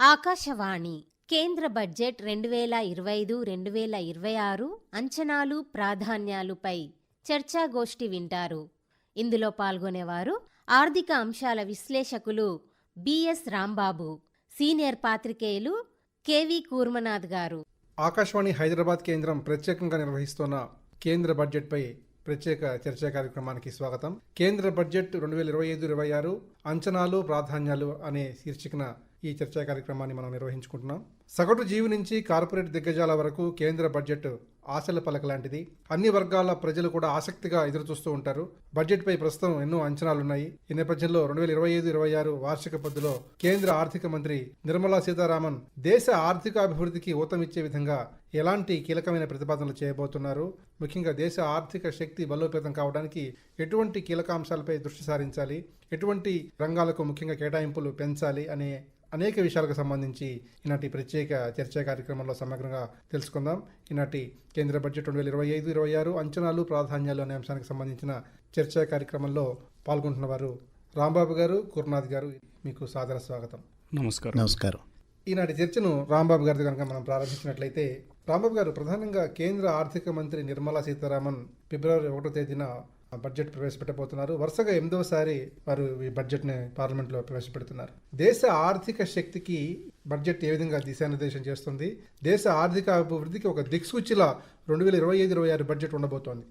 ఆకాశవాణి కేంద్ర బడ్జెట్ రెండు వేల ఇరవై ఐదు రెండు వేల ఇరవై ఆరు అంచనాలు ప్రాధాన్యాలుపై చర్చాగోష్ఠి వింటారు. ఇందులో పాల్గొనేవారు ఆర్థిక అంశాల విశ్లేషకులు బిఎస్ రాంబాబు సీనియర్ పాత్రికేయులు కెవి కూర్మనాథ్ గారు. ఆకాశవాణి హైదరాబాద్ కేంద్రం ప్రత్యేకంగా నిర్వహిస్తున్న కేంద్ర బడ్జెట్పై ప్రత్యేక చర్చా కార్యక్రమానికి స్వాగతం. కేంద్ర బడ్జెట్ రెండు వేల ఇరవై ఐదు ఇరవై ఆరు అంచనాలు ప్రాధాన్యాలు అనే శీర్షికన ఈ చర్చా కార్యక్రమాన్ని మనం నిర్వహించుకుంటున్నాం. సగటు జీవి నుంచి కార్పొరేట్ దిగ్గజాల వరకు కేంద్ర బడ్జెట్ ఆశల పలక లాంటిది. అన్ని వర్గాల ప్రజలు కూడా ఆసక్తిగా ఎదురు చూస్తూ ఉంటారు బడ్జెట్పై ప్రస్తుతం ఎన్నో అంచనాలున్నాయి. ఈ నేపథ్యంలో రెండు వేల ఇరవై ఐదు ఇరవై ఆరు వార్షిక పద్దులో కేంద్ర ఆర్థిక మంత్రి నిర్మలా సీతారామన్ దేశ ఆర్థిక అభివృద్ధికి ఊతమిచ్చే విధంగా ఎలాంటి కీలకమైన ప్రతిపాదనలు చేయబోతున్నారు. ముఖ్యంగా దేశ ఆర్థిక శక్తి బలోపేతం కావడానికి ఎటువంటి కీలక అంశాలపై దృష్టి సారించాలి? ఎటువంటి రంగాలకు ముఖ్యంగా కేటాయింపులు పెంచాలి? అనే అనేక విషయాలకు సంబంధించి ఈనాటి ప్రత్యేక చర్చా కార్యక్రమంలో సమగ్రంగా తెలుసుకుందాం. ఈనాటి కేంద్ర బడ్జెట్ రెండు వేల ఇరవై ఐదు ఇరవై ఆరు అంచనాలు ప్రాధాన్యాలు అనే అంశానికి సంబంధించిన చర్చా కార్యక్రమంలో పాల్గొంటున్న వారు రాంబాబు గారు కుర్నాథ్ గారు. మీకు సాదర స్వాగతం. నమస్కారం. నమస్కారం. ఈనాటి చర్చను రాంబాబు గారితో కనుక మనం ప్రారంభించినట్లయితే రాంబాబు గారు ప్రధానంగా కేంద్ర ఆర్థిక మంత్రి నిర్మలా సీతారామన్ ఫిబ్రవరి ఒకటో తేదీన బడ్జెట్ ప్రవేశపెట్టబోతున్నారు. వరుసగా ఎనిమిదవసారి వారు ఈ బడ్జెట్ని పార్లమెంట్లో ప్రవేశపెడుతున్నారు. దేశ ఆర్థిక శక్తికి బడ్జెట్ ఏ విధంగా దిశానిర్దేశం చేస్తుంది? దేశ ఆర్థిక అభివృద్ధికి ఒక దిక్సూచిలా రెండు వేల ఇరవై ఐదు ఇరవై ఆరు బడ్జెట్ ఉండబోతోంది.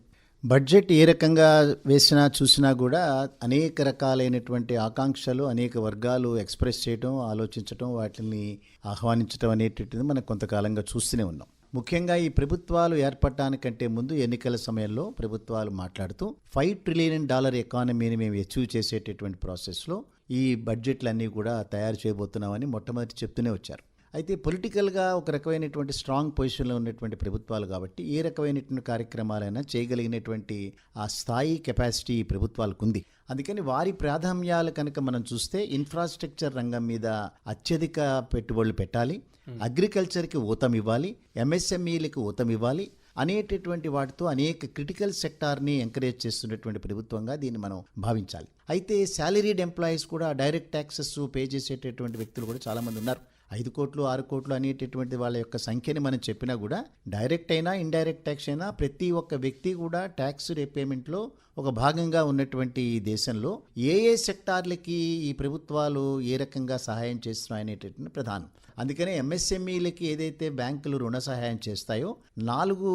బడ్జెట్ ఏ రకంగా వేసినా చూసినా కూడా అనేక రకాలైనటువంటి ఆకాంక్షలు అనేక వర్గాలు ఎక్స్ప్రెస్ చేయడం ఆలోచించడం వాటిని ఆహ్వానించడం అనేటటువంటిది మనం కొంతకాలంగా చూస్తూనే ఉన్నాం. ముఖ్యంగా ఈ ప్రభుత్వాలు ఏర్పడటానికంటే ముందు ఎన్నికల సమయంలో ప్రభుత్వాలు మాట్లాడుతూ ఫైవ్ ట్రిలియన్ డాలర్ ఎకానమీని మేము అచీవ్ చేసేటటువంటి ప్రాసెస్లో ఈ బడ్జెట్లన్నీ కూడా తయారు చేయబోతున్నామని మొట్టమొదటి చెప్తూనే వచ్చారు. అయితే పొలిటికల్గా ఒక రకమైనటువంటి స్ట్రాంగ్ పొజిషన్లో ఉన్నటువంటి ప్రభుత్వాలు కాబట్టి ఏ రకమైనటువంటి కార్యక్రమాలైనా చేయగలిగినటువంటి ఆ స్థాయి కెపాసిటీ ప్రభుత్వాలకు ఉంది. అందుకని వారి ప్రాధాన్యాలు కనుక మనం చూస్తే ఇన్ఫ్రాస్ట్రక్చర్ రంగం మీద అత్యధిక పెట్టుబడులు పెట్టాలి. Hmm. అగ్రికల్చర్కి ఊతం ఇవ్వాలి ఎంఎస్ఎంఈలకు ఊతం ఇవ్వాలి అనేటటువంటి వాటితో అనేక క్రిటికల్ సెక్టార్ని ఎంకరేజ్ చేస్తున్నటువంటి ప్రభుత్వంగా దీన్ని మనం భావించాలి. అయితే శాలరీడ్ ఎంప్లాయీస్ కూడా డైరెక్ట్ ట్యాక్సెస్ పే చేసేటటువంటి వ్యక్తులు కూడా చాలామంది ఉన్నారు. ఐదు కోట్లు ఆరు కోట్లు అనేటటువంటి వాళ్ళ యొక్క సంఖ్యని మనం చెప్పినా కూడా డైరెక్ట్ అయినా ఇండైరెక్ట్ ట్యాక్స్ అయినా ప్రతి ఒక్క వ్యక్తి కూడా ట్యాక్స్ రీపేమెంట్లో ఒక భాగంగా ఉన్నటువంటి ఈ దేశంలో ఏ ఏ సెక్టార్లకి ఈ ప్రభుత్వాలు ఏ రకంగా సహాయం చేస్తున్నాయి అనేటటువంటి ప్రధానం. అందుకనే ఎంఎస్ఎంఈలకి ఏదైతే బ్యాంకులు రుణ సహాయం చేస్తాయో నాలుగు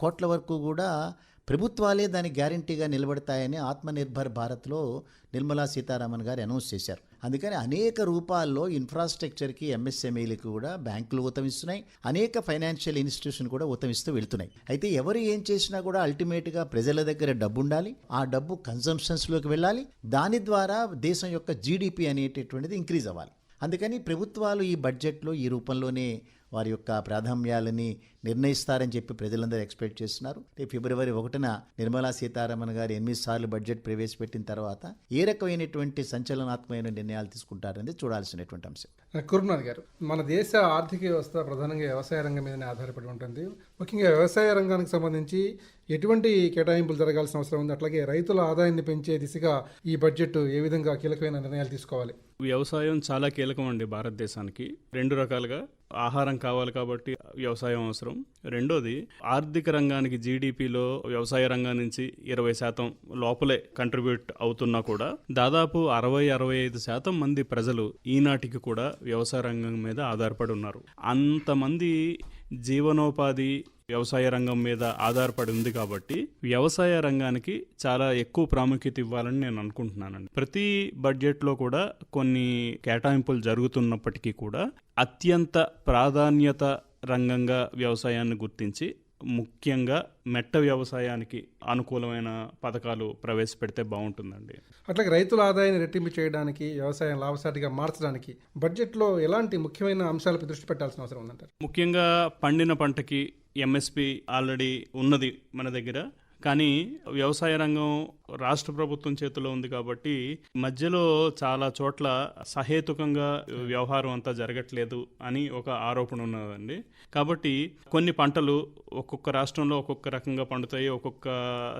కోట్ల వరకు కూడా ప్రభుత్వాలే దాని గ్యారంటీగా నిలబడతాయని ఆత్మనిర్భర్ భారత్లో నిర్మలా సీతారామన్ గారు అనౌన్స్ చేశారు. అందుకని అనేక రూపాల్లో ఇన్ఫ్రాస్ట్రక్చర్కి ఎంఎస్ఎంఈలకు కూడా బ్యాంకులు ఉతమిస్తున్నాయి అనేక ఫైనాన్షియల్ ఇన్స్టిట్యూషన్ కూడా ఉతమిస్తూ వెళ్తున్నాయి. అయితే ఎవరు ఏం చేసినా కూడా అల్టిమేట్గా ప్రజల దగ్గర డబ్బు ఉండాలి ఆ డబ్బు కన్సంప్షన్స్లోకి వెళ్ళాలి. దాని ద్వారా దేశం యొక్క జీడిపి అనేటటువంటిది ఇంక్రీజ్ అవ్వాలి. అందుకని ప్రభుత్వాలు ఈ బడ్జెట్లో ఈ రూపంలోనే వారి యొక్క ప్రాధాన్యాలని నిర్ణయిస్తారని చెప్పి ప్రజలందరూ ఎక్స్పెక్ట్ చేస్తున్నారు. రేపు ఫిబ్రవరి ఒకటిన నిర్మలా సీతారామన్ గారు ఎనిమిది సార్లు బడ్జెట్ ప్రవేశపెట్టిన తర్వాత ఏ రకమైనటువంటి సంచలనాత్మకమైన నిర్ణయాలు తీసుకుంటారనేది చూడాల్సినటువంటి అంశం. కురునాథ్ గారు మన దేశ ఆర్థిక వ్యవస్థ ప్రధానంగా వ్యవసాయ రంగం మీదనే ఆధారపడి ఉంటుంది. ముఖ్యంగా వ్యవసాయ రంగానికి సంబంధించి ఎటువంటి కేటాయింపులు జరగాల్సిన అవసరం ఉంది? అట్లాగే రైతుల ఆదాయాన్ని పెంచే దిశగా ఈ బడ్జెట్ ఏ విధంగా కీలకమైన నిర్ణయాలు తీసుకోవాలి? వ్యవసాయం చాలా కీలకం అండి భారతదేశానికి. రెండు రకాలుగా ఆహారం కావాలి కాబట్టి వ్యవసాయం అవసరం. రెండోది ఆర్థిక రంగానికి జీడిపిలో వ్యవసాయ రంగం నుంచి ఇరవై శాతం లోపలే కంట్రిబ్యూట్ అవుతున్నా కూడా దాదాపు అరవై అరవై ఐదు శాతం మంది ప్రజలు ఈనాటికి కూడా వ్యవసాయ రంగం మీద ఆధారపడి ఉన్నారు. అంతమంది జీవనోపాధి వ్యవసాయ రంగం మీద ఆధారపడి ఉంది కాబట్టి వ్యవసాయ రంగానికి చాలా ఎక్కువ ప్రాముఖ్యత ఇవ్వాలని నేను అనుకుంటున్నానండి. ప్రతి బడ్జెట్లో కూడా కొన్ని కేటాయింపులు జరుగుతున్నప్పటికీ కూడా అత్యంత ప్రాధాన్యత రంగంగా వ్యవసాయాన్ని గుర్తించి ముఖ్యంగా మెట్ట వ్యవసాయానికి అనుకూలమైన పథకాలు ప్రవేశపెడితే బాగుంటుందండి. అట్లాగే రైతుల ఆదాయాన్ని రెట్టింపు చేయడానికి వ్యవసాయం లాభసాటిగా మార్చడానికి బడ్జెట్లో ఎలాంటి ముఖ్యమైన అంశాలపై దృష్టి పెట్టాల్సిన అవసరం ఉందంటారు? ముఖ్యంగా పండిన పంటకి ఎంఎస్పి ఆల్రెడీ ఉన్నది మన దగ్గర. కానీ వ్యవసాయ రంగం రాష్ట్ర ప్రభుత్వం చేతిలో ఉంది కాబట్టి మధ్యలో చాలా చోట్ల సహేతుకంగా వ్యవహారం అంతా జరగట్లేదు అని ఒక ఆరోపణ ఉన్నదండి. కాబట్టి కొన్ని పంటలు ఒక్కొక్క రాష్ట్రంలో ఒక్కొక్క రకంగా పండుతాయి ఒక్కొక్క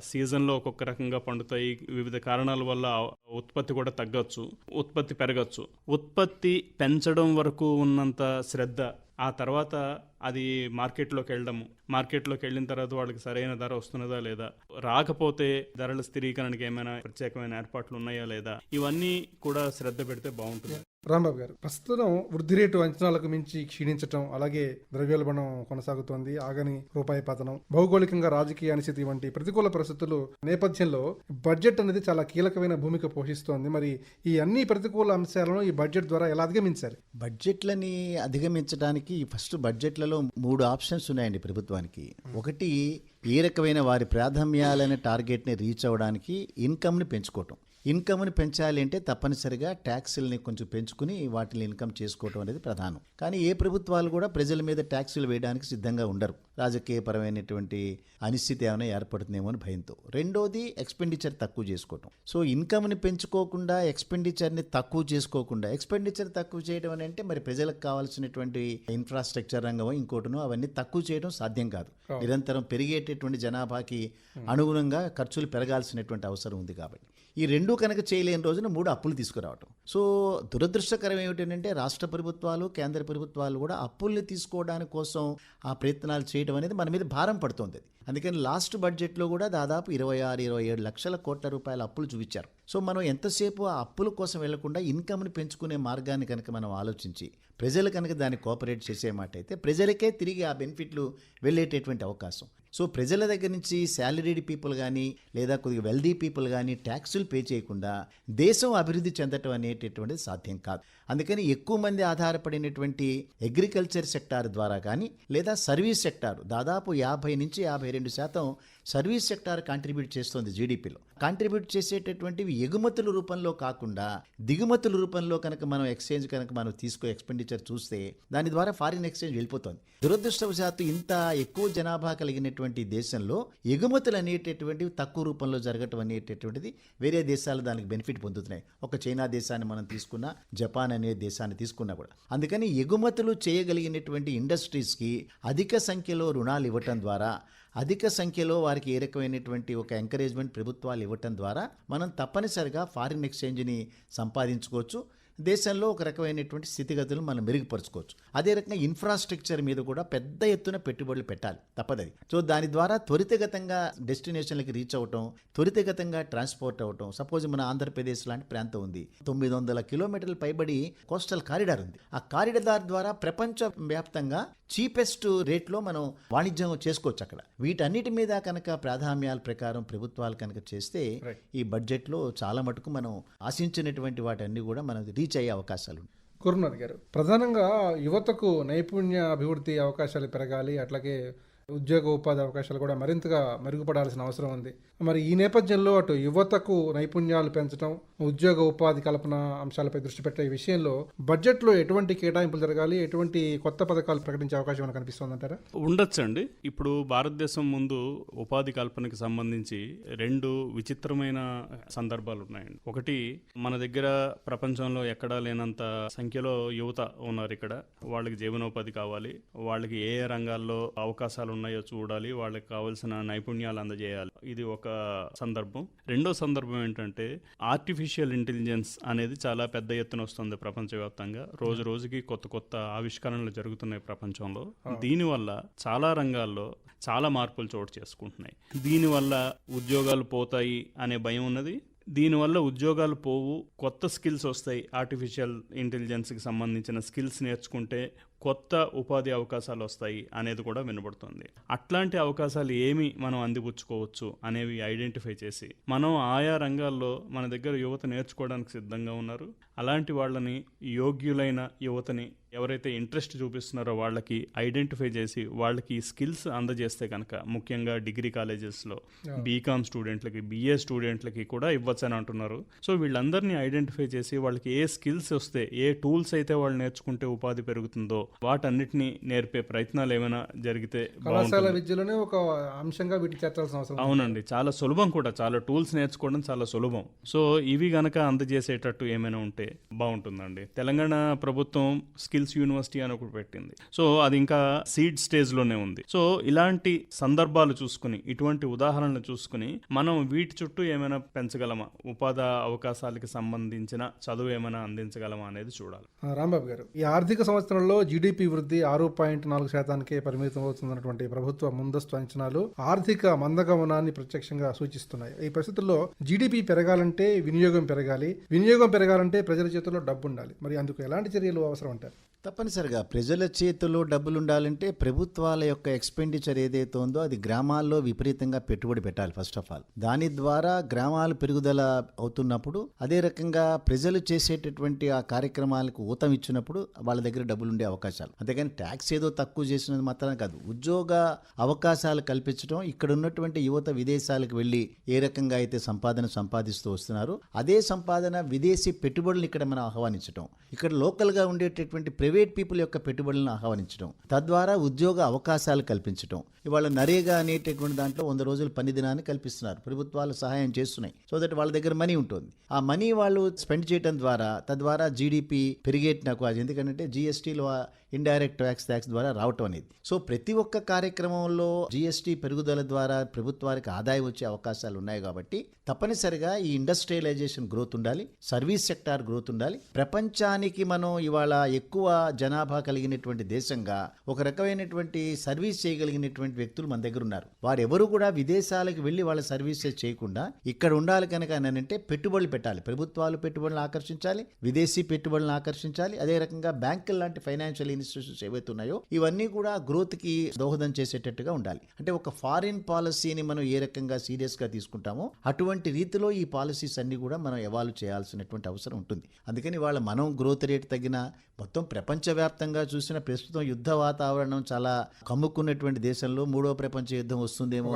సీజన్లో ఒక్కొక్క రకంగా పండుతాయి. వివిధ కారణాల వల్ల ఉత్పత్తి కూడా తగ్గొచ్చు ఉత్పత్తి పెరగచ్చు. ఉత్పత్తి పెంచడం వరకు ఉన్నంత శ్రద్ధ ఆ తర్వాత అది మార్కెట్లోకి వెళ్ళడము. మార్కెట్లోకి వెళ్ళిన తర్వాత వాళ్ళకి సరైన ధర వస్తున్నదా లేదా? రాకపోతే ధరల స్థిరీకరణకి ఏమైనా ప్రత్యేకమైన ఏర్పాట్లు ఉన్నాయా లేదా? ఇవన్నీ కూడా శ్రద్ధ పెడితే బాగుంటుంది. రాంబాబు గారు ప్రస్తుతం వృద్ధి రేటు అంచనాలకు మించి క్షీణించటం అలాగే ద్రవ్యోల్బణం కొనసాగుతోంది ఆగని రూపాయి పతనం. భౌగోళికంగా రాజకీయ అనిశ్చితి వంటి ప్రతికూల పరిస్థితులు నేపథ్యంలో బడ్జెట్ అనేది చాలా కీలకమైన భూమిక పోషిస్తోంది. మరి ఈ అన్ని ప్రతికూల అంశాలను ఈ బడ్జెట్ ద్వారా ఎలా అధిగమించారు? బడ్జెట్లని అధిగమించడానికి ఫస్ట్ బడ్జెట్లలో మూడు ఆప్షన్స్ ఉన్నాయండి ప్రభుత్వానికి. ఒకటి ఏ రకమైన వారి ప్రాధాన్యాలనే టార్గెట్ని రీచ్ అవ్వడానికి ఇన్కమ్ని పెంచుకోవటం. ఇన్కమ్ని పెంచాలి అంటే తప్పనిసరిగా ట్యాక్సుల్ని కొంచెం పెంచుకుని వాటిని ఇన్కమ్ చేసుకోవటం అనేది ప్రధానం. కానీ ఏ ప్రభుత్వాలు కూడా ప్రజల మీద ట్యాక్సులు వేయడానికి సిద్ధంగా ఉండరు. రాజకీయపరమైనటువంటి అనిశ్చితి ఏమైనా ఏర్పడుతుందేమో అని భయంతో. రెండోది ఎక్స్పెండిచర్ తక్కువ చేసుకోవటం. సో ఇన్కమ్ని పెంచుకోకుండా ఎక్స్పెండిచర్ని తక్కువ చేసుకోకుండా ఎక్స్పెండిచర్ తక్కువ చేయడం అని అంటే మరి ప్రజలకు కావాల్సినటువంటి ఇన్ఫ్రాస్ట్రక్చర్ రంగం ఇంకోటినో అవన్నీ తక్కువ చేయడం సాధ్యం కాదు. నిరంతరం పెరిగేటటువంటి జనాభాకి అనుగుణంగా ఖర్చులు పెరగాల్సినటువంటి అవసరం ఉంది కాబట్టి. ఈ రెండు కనుక చేయలేని రోజున మూడు అప్పులు తీసుకురావటం. సో దురదృష్టకరం ఏమిటంటే రాష్ట్ర ప్రభుత్వాలు కేంద్ర ప్రభుత్వాలు కూడా అప్పుల్ని తీసుకోవడానికి కోసం ఆ ప్రయత్నాలు చేయడం అనేది మన మీద భారం పడుతుంది. అందుకని లాస్ట్ బడ్జెట్లో కూడా దాదాపు ఇరవై ఆరు ఇరవై ఏడు లక్షల కోట్ల రూపాయల అప్పులు చూపించారు. సో మనం ఎంతసేపు ఆ అప్పుల కోసం వెళ్ళకుండా ఇన్కమ్ని పెంచుకునే మార్గాన్ని కనుక మనం ఆలోచించి ప్రజలు కనుక దాన్ని కోఆపరేట్ చేసే మాట అయితే ప్రజలకే తిరిగి ఆ బెనిఫిట్లు వెళ్ళేటటువంటి అవకాశం. సో ప్రజల దగ్గర నుంచి శాలరీడ్ పీపుల్ కానీ లేదా కొద్దిగా వెల్దీ పీపుల్ కానీ ట్యాక్సులు పే చేయకుండా దేశం అభివృద్ధి చెందటం అనేటటువంటిది సాధ్యం కాదు. అందుకని ఎక్కువ మంది ఆధారపడినటువంటి అగ్రికల్చర్ సెక్టార్ ద్వారా కానీ లేదా సర్వీస్ సెక్టార్ దాదాపు యాభై నుంచి యాభై రెండు శాతం సర్వీస్ సెక్టార్ కాంట్రిబ్యూట్ చేస్తుంది జీడిపిలో. కాంట్రిబ్యూట్ చేసేటటువంటివి ఎగుమతుల రూపంలో కాకుండా దిగుమతుల రూపంలో కనుక మనం ఎక్స్చేంజ్ కనుక మనం తీసుకో ఎక్స్పెండిచర్ చూస్తే దాని ద్వారా ఫారిన్ ఎక్స్చేంజ్ వెళ్ళిపోతుంది. దురదృష్టవశాత్తు ఇంత ఎక్కువ జనాభా కలిగినటువంటి దేశంలో ఎగుమతులు అనేటటువంటివి తక్కువ రూపంలో జరగటం అనేటటువంటిది వేరే దేశాలు దానికి బెనిఫిట్ పొందుతున్నాయి. ఒక చైనా దేశాన్ని మనం తీసుకున్నా జపాన్ అనే దేశాన్ని తీసుకున్నా కూడా. అందుకని ఎగుమతులు చేయగలిగినటువంటి ఇండస్ట్రీస్కి అధిక సంఖ్యలో రుణాలు ఇవ్వటం ద్వారా అధిక సంఖ్యలో వారికి ఏ రకమైనటువంటి ఒక ఎంకరేజ్మెంట్ ప్రభుత్వాలు ఇవ్వటం ద్వారా మనం తప్పనిసరిగా ఫారిన్ ఎక్స్చేంజ్ని సంపాదించుకోవచ్చు. దేశంలో ఒక రకమైనటువంటి స్థితిగతులు మనం మెరుగుపరుచుకోవచ్చు. అదే రకంగా ఇన్ఫ్రాస్ట్రక్చర్ మీద కూడా పెద్ద ఎత్తున పెట్టుబడులు పెట్టాలి. తప్పదది. సో దాని ద్వారా త్వరితగతంగా డెస్టినేషన్లకి రీచ్ అవ్వటం త్వరితగతంగా ట్రాన్స్పోర్ట్ అవ్వటం సపోజ్ మన ఆంధ్రప్రదేశ్ లాంటి ప్రాంతం ఉంది. తొమ్మిది వందల కిలోమీటర్ల పైబడి కోస్టల్ కారిడార్ ఉంది. ఆ కారిడార్ ద్వారా ప్రపంచ వ్యాప్తంగా చీపెస్ట్ రేట్లో మనం వాణిజ్యం చేసుకోవచ్చు అక్కడ. వీటన్నిటి మీద కనుక ప్రాధాన్యాల ప్రకారం ప్రభుత్వాలు కనుక చేస్తే ఈ బడ్జెట్లో చాలా మటుకు మనం ఆశించినటువంటి వాటన్ని కూడా మనం రీచ్ అయ్యే అవకాశాలు గురునాథ్ గారు ప్రధానంగా యువతకు నైపుణ్య అభివృద్ధి అవకాశాలు పెరగాలి అట్లాగే ఉద్యోగ ఉపాధి అవకాశాలు కూడా మరింతగా మెరుగుపడాల్సిన అవసరం ఉంది. మరి ఈ నేపథ్యంలో అటు యువతకు నైపుణ్యాలు పెంచడం ఉద్యోగ ఉపాధి కల్పన అంశాలపై దృష్టి పెట్టే విషయంలో బడ్జెట్లో ఎటువంటి కేటాయింపులు జరగాలి ఎటువంటి కొత్త పథకాలు ప్రకటించే అవకాశం కనిపిస్తుంది కనిపిస్తుందంటారా? ఉండొచ్చండి. ఇప్పుడు భారతదేశం ముందు ఉపాధి కల్పనకి సంబంధించి రెండు విచిత్రమైన సందర్భాలు ఉన్నాయండి. ఒకటి మన దగ్గర ప్రపంచంలో ఎక్కడా లేనంత సంఖ్యలో యువత ఉన్నారు ఇక్కడ. వాళ్ళకి జీవనోపాధి కావాలి వాళ్ళకి ఏ ఏ రంగాల్లో అవకాశాలు ఉన్నాయో చూడాలి వాళ్ళకి కావాల్సిన నైపుణ్యాలు అందజేయాలి. ఇది ఒక సందర్భం. రెండో సందర్భం ఏంటంటే ఆర్టిఫిషియల్ ఇంటెలిజెన్స్ అనేది చాలా పెద్ద ఎత్తున వస్తుంది ప్రపంచవ్యాప్తంగా. రోజు రోజుకి కొత్త కొత్త ఆవిష్కరణలు జరుగుతున్నాయి ప్రపంచంలో. దీనివల్ల చాలా రంగాల్లో చాలా మార్పులు చోటు చేసుకుంటున్నాయి. దీనివల్ల ఉద్యోగాలు పోతాయి అనే భయం ఉన్నది. దీనివల్ల ఉద్యోగాలు పోవు కొత్త స్కిల్స్ వస్తాయి. ఆర్టిఫిషియల్ ఇంటెలిజెన్స్కి సంబంధించిన స్కిల్స్ నేర్చుకుంటే కొత్త ఉపాధి అవకాశాలు వస్తాయి అనేది కూడా వినబడుతుంది. అట్లాంటి అవకాశాలు ఏమి మనం అందిపుచ్చుకోవచ్చు అనేవి ఐడెంటిఫై చేసి మనం ఆయా రంగాల్లో మన దగ్గర యువత నేర్చుకోవడానికి సిద్ధంగా ఉన్నారు. అలాంటి వాళ్ళని యోగ్యులైన యువతని ఎవరైతే ఇంట్రెస్ట్ చూపిస్తున్నారో వాళ్ళకి ఐడెంటిఫై చేసి వాళ్ళకి స్కిల్స్ అందజేస్తే కనుక ముఖ్యంగా డిగ్రీ కాలేజెస్లో బీకామ్ స్టూడెంట్లకి బిఏ స్టూడెంట్లకి కూడా ఇవ్వచ్చని అంటున్నారు. సో వీళ్ళందరినీ ఐడెంటిఫై చేసి వాళ్ళకి ఏ స్కిల్స్ వస్తే ఏ టూల్స్ అయితే వాళ్ళు నేర్చుకుంటే ఉపాధి పెరుగుతుందో వాటన్నిటిని నేర్పే ప్రయత్నాలు ఏమైనా జరిగితే కళాశాల విద్యలోనే ఒక అంశంగా వీటిని చేర్చాల్సిన అవసరం. అవునండి చాలా సులభం కూడా చాలా టూల్స్ నేర్చుకోవడం చాలా సులభం. సో ఇవి గనక అందజేసేటట్టు ఏమైనా ఉంటే బాగుంటుందండి. తెలంగాణ ప్రభుత్వం స్కిల్స్ యూనివర్సిటీ అని ఒకటి పెట్టింది. సో అది ఇంకా సీడ్ స్టేజ్లోనే ఉంది. సో ఇలాంటి సందర్భాలు చూసుకుని ఇటువంటి ఉదాహరణలు చూసుకుని మనం వీటి చుట్టూ ఏమైనా పెంచగలమా? ఉపాధి అవకాశాలకి సంబంధించిన చదువు ఏమైనా అందించగలమా అనేది చూడాలి. రాంబాబు గారు ఈ ఆర్థిక సంవత్సరంలో జీడిపి వృద్ధి ఆరు పాయింట్ నాలుగు శాతానికే పరిమితం అవుతుందన్నటువంటి ప్రభుత్వ ముందస్తు అంచనాలు ఆర్థిక మందగమనాన్ని ప్రత్యక్షంగా సూచిస్తున్నాయి. ఈ పరిస్థితుల్లో జీడిపి పెరగాలంటే వినియోగం పెరగాలి. వినియోగం పెరగాలంటే ప్రజల చేతుల్లో డబ్బు ఉండాలి మరి అందుకు ఎలాంటి చర్యలు అవసరం అంటారు? తప్పనిసరిగా ప్రజల చేతిలో డబ్బులు ఉండాలంటే ప్రభుత్వాల యొక్క ఎక్స్పెండిచర్ ఏదైతే ఉందో అది గ్రామాల్లో విపరీతంగా పెట్టుబడి పెట్టాలి ఫస్ట్ ఆఫ్ ఆల్. దాని ద్వారా గ్రామాలు పెరుగుదల అవుతున్నప్పుడు అదే రకంగా ప్రజలు చేసేటటువంటి ఆ కార్యక్రమాలకు ఊతం ఇచ్చినప్పుడు వాళ్ళ దగ్గర డబ్బులు ఉండే అవకాశాలు. అంతేకాని ట్యాక్స్ ఏదో తక్కువ చేసినది మాత్రం కాదు ఉద్యోగ అవకాశాలు కల్పించడం ఇక్కడ ఉన్నటువంటి యువత విదేశాలకు వెళ్ళి ఏ రకంగా అయితే సంపాదన సంపాదిస్తూ వస్తున్నారో అదే సంపాదన విదేశీ పెట్టుబడులు ఇక్కడ మనం ఆహ్వానించడం ఇక్కడ లోకల్గా ఉండేటటువంటి ప్రైవేట్ పీపుల్ యొక్క పెట్టుబడులను ఆహ్వానించడం తద్వారా ఉద్యోగ అవకాశాలు కల్పించడం. ఇవాళ నరేగా అనేటటువంటి దాంట్లో వంద రోజులు పని దినాన్ని కల్పిస్తున్నారు. ప్రభుత్వాలు సహాయం చేస్తున్నాయి. సో దట్ వాళ్ళ దగ్గర మనీ ఉంటుంది. ఆ మనీ వాళ్ళు స్పెండ్ చేయడం ద్వారా తద్వారా జీడిపి నాకు అది. ఎందుకంటే జిఎస్టీలో ఇండైరెక్ట్ ట్యాక్స్ ట్యాక్స్ ద్వారా రావటం అనేది. సో ప్రతి ఒక్క కార్యక్రమంలో జిఎస్టి పెరుగుదల ద్వారా ప్రభుత్వానికి ఆదాయం వచ్చే అవకాశాలు ఉన్నాయి కాబట్టి తప్పనిసరిగా ఈ ఇండస్ట్రియలైజేషన్ గ్రోత్ ఉండాలి సర్వీస్ సెక్టార్ గ్రోత్ ఉండాలి. ప్రపంచానికి మనం ఇవాళ ఎక్కువ జనాభా కలిగినటువంటి దేశంగా ఒక రకమైనటువంటి సర్వీస్ చేయగలిగినటువంటి వ్యక్తులు మన దగ్గర ఉన్నారు. వారెవరు కూడా విదేశాలకు వెళ్ళి వాళ్ళ సర్వీసెస్ చేయకుండా ఇక్కడ ఉండాలి కనుక అని అంటే పెట్టుబడులు పెట్టాలి. ప్రభుత్వాలు పెట్టుబడులను ఆకర్షించాలి విదేశీ పెట్టుబడులను ఆకర్షించాలి. అదే రకంగా బ్యాంకులు లాంటి ఫైనాన్షియల్ ఇన్స్టిట్యూషన్స్ ఏవైతే ఉన్నాయో ఇవన్నీ కూడా గ్రోత్కి దోహదం చేసేటట్టుగా ఉండాలి. అంటే ఒక ఫారిన్ పాలసీని మనం ఏ రకంగా సీరియస్గా తీసుకుంటామో అటువంటి రీతిలో ఈ పాలసీస్ అన్ని కూడా మనం ఎవాల్వ్ చేయాల్సినటువంటి అవసరం ఉంటుంది. అందుకని వాళ్ళ మనం గ్రోత్ రేట్ తగిన మొత్తం ప్రపంచవ్యాప్తంగా చూసిన ప్రస్తుతం యుద్ధ వాతావరణం చాలా కమ్ముకున్నటువంటి దేశంలో మూడో ప్రపంచ యుద్ధం వస్తుందేమో